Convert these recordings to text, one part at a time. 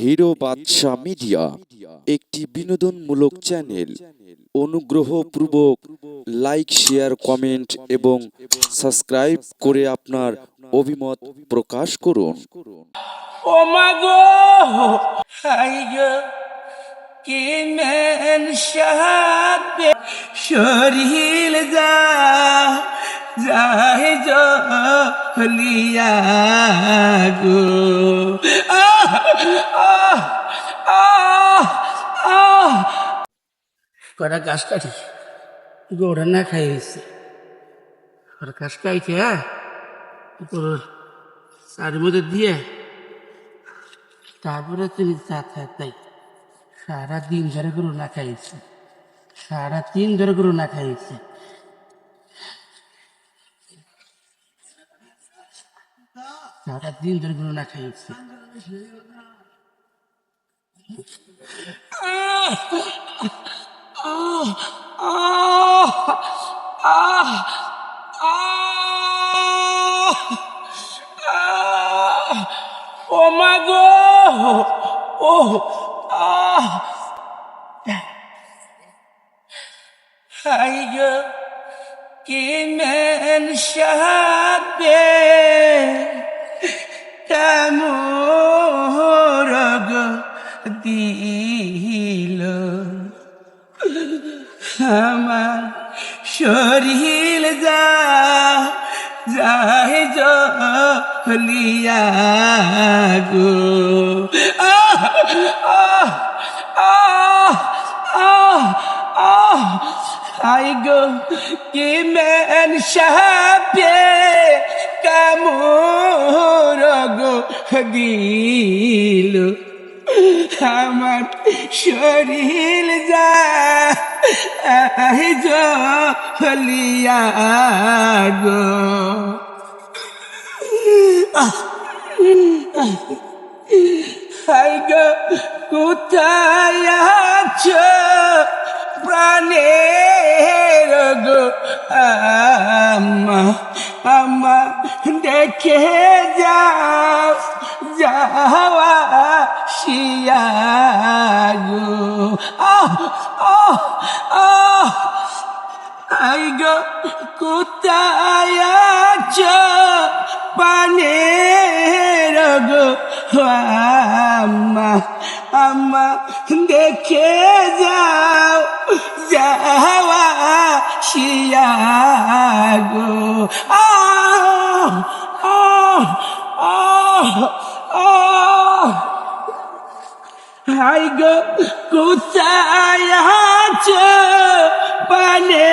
Hero বাদশা media একটি বিনোদনমূলক channel. অনুগ্রহ অনুগ্রহপূর্বক লাইক, শেয়ার, কমেন্ট এবং সাবস্ক্রাইব করে আপনার অভিমত প্রকাশ করুন। ও মা গো, হাই গো, কি মেন সাহাবে, শরীর যা, যাই জলিয়া গো। কটা গাছ কাটি। গোড়া না খাইছে কটা গাছ খাইছে হ্যাঁ তোর চারের মধ্যে দিয়ে। তারপরে তুমি তাই সারা দিন ধরে গরু না খাইছে সারা দিন ধরে গরু না খাইছে সারা দিন ধরে গরু না খাইছে ও আহ হাই গো কি মেন সাবে কামর গো দিল আমার শরীর যা যাই জলিয়া গো আহ আহ আহ আহ আহ আই গো কি মেন সাপে কামর গো দিল আমার শরীর যা জলিয়া গো হাই গো কোথায় আছো? প্রাণের গো আমা আমা দেখে যাও, যাওয়া শিয়া গো। আহ আহ আহ আই গো কোথায় আম্মা আম্মা দেখে যাও, যাওয়া শিয়া গো। আহ আহ আহ হাই গো, কোথায় আছো? পানে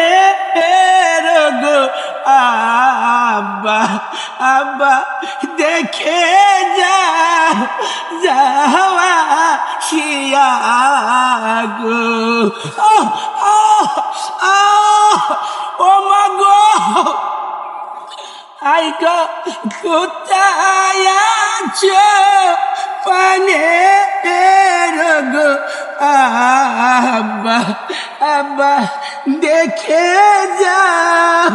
আব্বা আব্বা, দেখে যাও যাওয়া শিয়া গো। ও মা গো। আই গো, কোথায় আছো? পানে গো আব্বা আব্বা দেখে যাও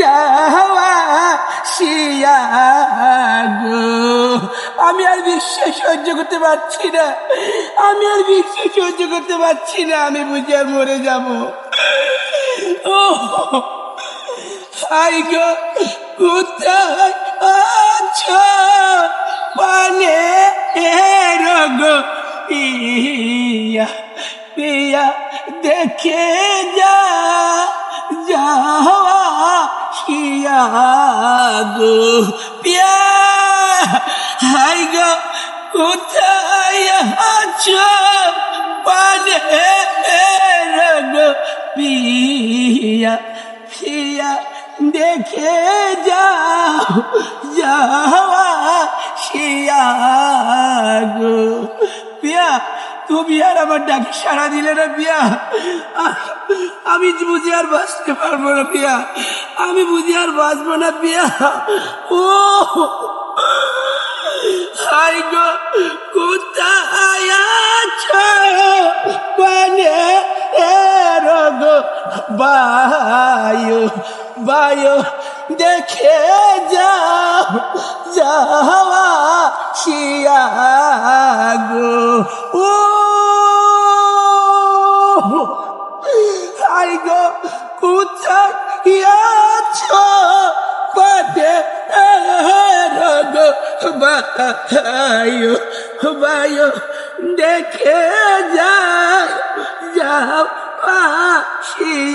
যাওয়া শিয়া গো। আমি আর বিশ্বাস সহ্য করতে পারছি না, আমি আর বিশ্বাস সহ্য করতে পারছি না, আমি বুঝে আর মরে যাব। ও আই গো, কোথায় আছো? পানে গো পিয়া পিয়া দেখে যা যাওয়া শিয়া গো পিয়া হাই গো কোথায় আছো পানে গো পিয়া পিয়া দেখে যাও যাওয়া শিয়া গো তুমি আর আমার ডাকে সাড়া দিলে না আহ, আমি বুঝি আর বাঁচতে পারব না পিয়া আমি বুঝি আর বাঁচবো না পিয়া ও! হাই গো কোথায় আছো? মানে গো বায়ু বায়ু দেখে যাও যাওয়া শিয়া গো আইগো গো আছো পাতে রগ বায়ো বায়ো, দেখে যা যাও যাও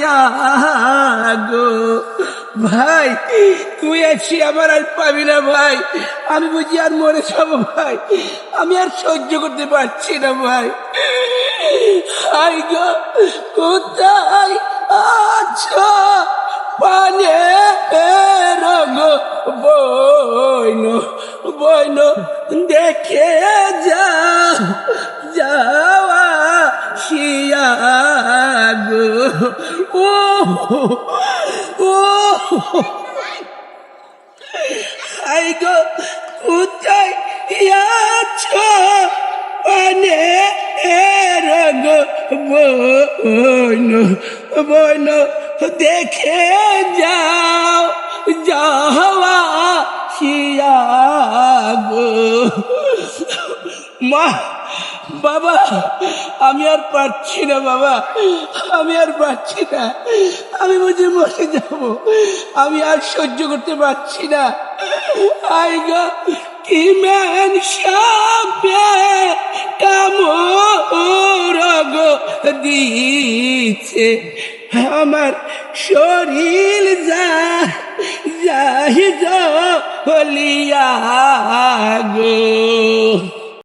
গো। ভাই, তুই আছি আমার আর পাবি না ভাই। আমি বুঝি আর মরে যাব ভাই। আমি আর সহ্য করতে পারছি না ভাই। হাই গো, কোথায় আছো? পানে রঙ বইন বইন দেখে যা যাওয়া শিয়া গো। ও ও হাই গো, কোথায় আছো? পানে দেখে যাও যাওয়া শিয়া গো। মা, বাবা, আমি আর পারছি না, বাবা, আমি আর পারছি না। আমি বুঝে মরে যাব, আমি আর সহ্য করতে পারছি না। আই গো, কি ম্যান সাপে কামড় গো দিচ্ছে আমার শরীর যা যাই হলিয়া গো।